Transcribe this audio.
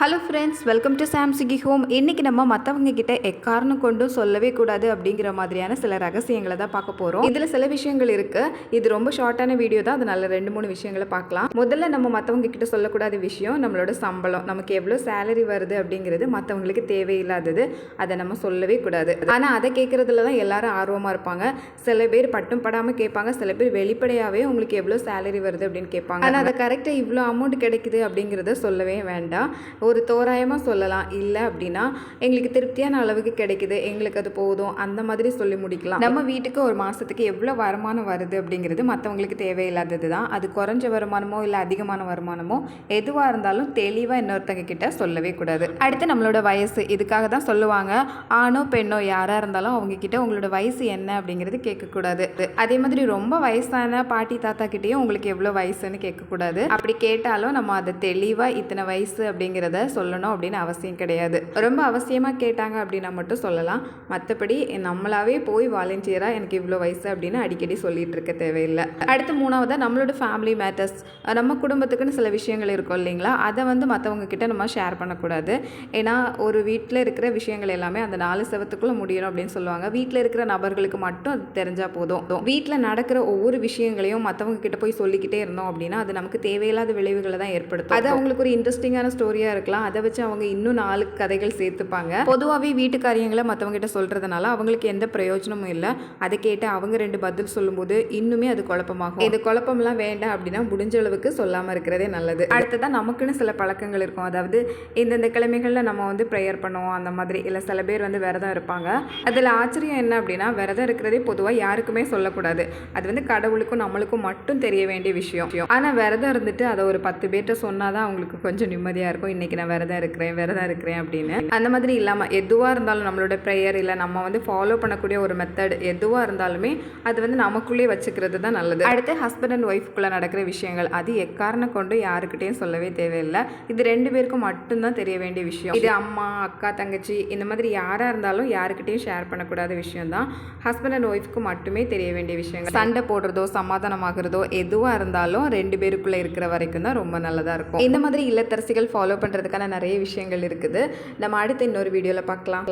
Hello friends welcome to சாம்சிகி home இன்றைக்கி நம்ம மற்றவங்க கிட்ட எக்காரணம் கொண்டும் சொல்லவே கூடாது அப்படிங்கிற மாதிரியான சில ரகசியங்களை தான் பார்க்க போகிறோம் இதில் சில விஷயங்கள் இருக்குது இது ரொம்ப ஷார்ட்டான வீடியோ தான். அதனால் ரெண்டு மூணு விஷயங்களை பார்க்கலாம். முதல்ல நம்ம மற்றவங்க கிட்ட சொல்லக்கூடாத விஷயம் நம்மளோட சம்பளம். நமக்கு எவ்வளோ சேலரி வருது அப்படிங்கிறது மற்றவங்களுக்கு தேவையில்லாதது. அதை நம்ம சொல்லவே கூடாது. ஆனால் அதை கேட்குறதுல தான் எல்லாரும் ஆர்வமாக இருப்பாங்க. சில பேர் பட்டும் படாமல் கேட்பாங்க. சில பேர் வெளிப்படையாகவே உங்களுக்கு எவ்வளோ சேலரி வருது அப்படின்னு கேட்பாங்க. ஆனால் அதை கரெக்டாக இவ்வளோ அமௌண்ட் கிடைக்குது அப்படிங்கிறத சொல்லவே வேண்டாம். ஒரு தோராயமாக சொல்லலாம். இல்லை அப்படின்னா எங்களுக்கு திருப்தியான அளவுக்கு கிடைக்குது. எங்களுக்கு அது போதும். அந்த மாதிரி சொல்லி முடிக்கலாம். நம்ம வீட்டுக்கு ஒரு மாதத்துக்கு எவ்வளோ வருமானம் வருது அப்படிங்கிறது மற்றவங்களுக்கு தேவையில்லாதது தான். அது குறைஞ்ச வருமானமோ இல்லை அதிகமான வருமானமோ எதுவாக இருந்தாலும் தெளிவாக இன்னொருத்தங்க கிட்ட சொல்லவே கூடாது. அடுத்து நம்மளோட வயசு. இதுக்காக தான் சொல்லுவாங்க. ஆணோ பெண்ணோ யாராக இருந்தாலும் அவங்க கிட்ட உங்களோட வயசு என்ன அப்படிங்கிறது கேட்கக்கூடாது. அதே மாதிரி ரொம்ப வயசான பாட்டி தாத்தா கிட்டேயும் உங்களுக்கு எவ்வளோ வயசுன்னு கேட்கக்கூடாது. அப்படி கேட்டாலும் நம்ம அதை தெளிவாக இத்தனை வயசு அப்படிங்கிறத சொல்லணும் அப்படின்னு அவசியம் கிடையாது. ரொம்ப அவசியமாக கேட்டாங்க அப்படின்னா மட்டும் சொல்லலாம். மற்றபடி நம்மளாவே போய் வாலண்டியராக எனக்கு இவ்வளோ வயசு அப்படின்னு அடிக்கடி சொல்லிட்டு இருக்க தேவையில்லை. அடுத்து மூணாவதாக நம்மளோட ஃபேமிலி மேட்டர்ஸ் நம்ம குடும்பத்துக்குன்னு சில விஷயங்கள் இருக்கும் இல்லைங்களா? அதை வந்து மற்றவங்க கிட்ட நம்ம ஷேர் பண்ணக்கூடாது. ஏன்னா ஒரு வீட்டில் இருக்கிற விஷயங்கள் எல்லாமே அந்த நாலு செவத்துக்குள்ளே முடியணும் அப்படின்னு சொல்லுவாங்க. வீட்டில் இருக்கிற நபர்களுக்கு மட்டும் அது தெரிஞ்சால் போதும். வீட்டில் நடக்கிற ஒவ்வொரு விஷயங்களையும் மற்றவங்க கிட்ட போய் சொல்லிக்கிட்டே இருந்தோம் அப்படின்னா அது நமக்கு தேவையில்லாத விளைவுகளை தான் ஏற்படுத்தும். அது அவங்களுக்கு ஒரு இன்ட்ரெஸ்டிங்கான ஸ்டோரியாக இருக்கலாம். அதை வச்சு அவங்க இன்னும் நாலு கதைகள் சேர்த்துப்பாங்க. பொதுவாகவே வீட்டு காரியங்களை மற்றவங்ககிட்ட சொல்கிறதுனால அவங்களுக்கு எந்த பிரயோஜனமும் இல்லை. அதை கேட்டு அவங்க ரெண்டு பதில் சொல்லும்போது இன்னுமே அது குழப்பமாகும். இது குழப்பம்லாம் வேண்டாம் அப்படின்னா முடிஞ்ச அளவுக்கு சொல்லாமல் இருக்கிறதே நல்லது. அடுத்ததான் நமக்குன்னு சில பழக்கங்கள் இருக்கும். அதாவது இந்தந்த கிழமைகளில் நம்ம வந்து ப்ரேயர் பண்ணுவோம் அந்த மாதிரி. இல்லை சில பேர் வந்து விரதம் இருப்பாங்க. அதில் ஆச்சரியம் என்ன அப்படின்னா விரதம் இருக்கிறதே பொதுவாக யாருக்குமே சொல்லக்கூடாது. அது வந்து கடவுளுக்கும் நம்மளுக்கும் மட்டும் தெரிய வேண்டிய விஷயம். ஆனால் விரதம் இருந்துட்டு அதை ஒரு பத்து பேர்கிட்ட சொன்னால் தான் அவங்களுக்கு கொஞ்சம் நிம்மதியாக இருக்கும். இன்றைக்கி நான் விரதம் இருக்கிறேன் விரதம் இருக்கிறேன் அப்படின்னு. அந்த மாதிரி இல்லாமல் எதுவாக இருந்தாலும் நம்மளோட ப்ரேயர் இல்லை நம்ம வந்து ஃபாலோ பண்ணக்கூடிய ஒரு மெத்தட் எதுவாக இருந்தாலுமே அது வந்து நமக்குள்ளே வச்சுக்கிறது தான் நல்லது. அடுத்து ஹஸ்பண்ட் அண்ட் ஒய்ஃப்குள்ளே நடக்கிற விஷயங்கள் அது எக்காரணம் கொண்டு யாருக்கிட்டையும் சொல்லவே தேவையில்லை. இது ரெண்டு பேருக்கும் மட்டும்தான் தெரிய வேண்டிய விஷயம். இது அம்மா அக்கா தங்கச்சி இந்த மாதிரி யாராக இருந்தாலும் யாருக்கிட்டையும் ஷேர் பண்ணக்கூடாத விஷயம் தான் ஹஸ்பண்ட் அண்ட் ஒய்ஃப்க்கு மட்டுமே தெரிய வேண்டிய விஷயங்கள். சண்டை போடுறதோ சமாதானமாகிறதோ எதுவாக இருந்தாலும் ரெண்டு பேருக்குள்ளே இருக்கிற வரைக்கும் தான் ரொம்ப நல்லதாக இருக்கும். இந்த மாதிரி இல்லத்தரசிகள் ஃபாலோ பண்ணுறதுக்கான நிறைய விஷயங்கள் இருக்குது. நம்ம அடுத்து இன்னொரு வீடியோவில் பார்க்கலாம்.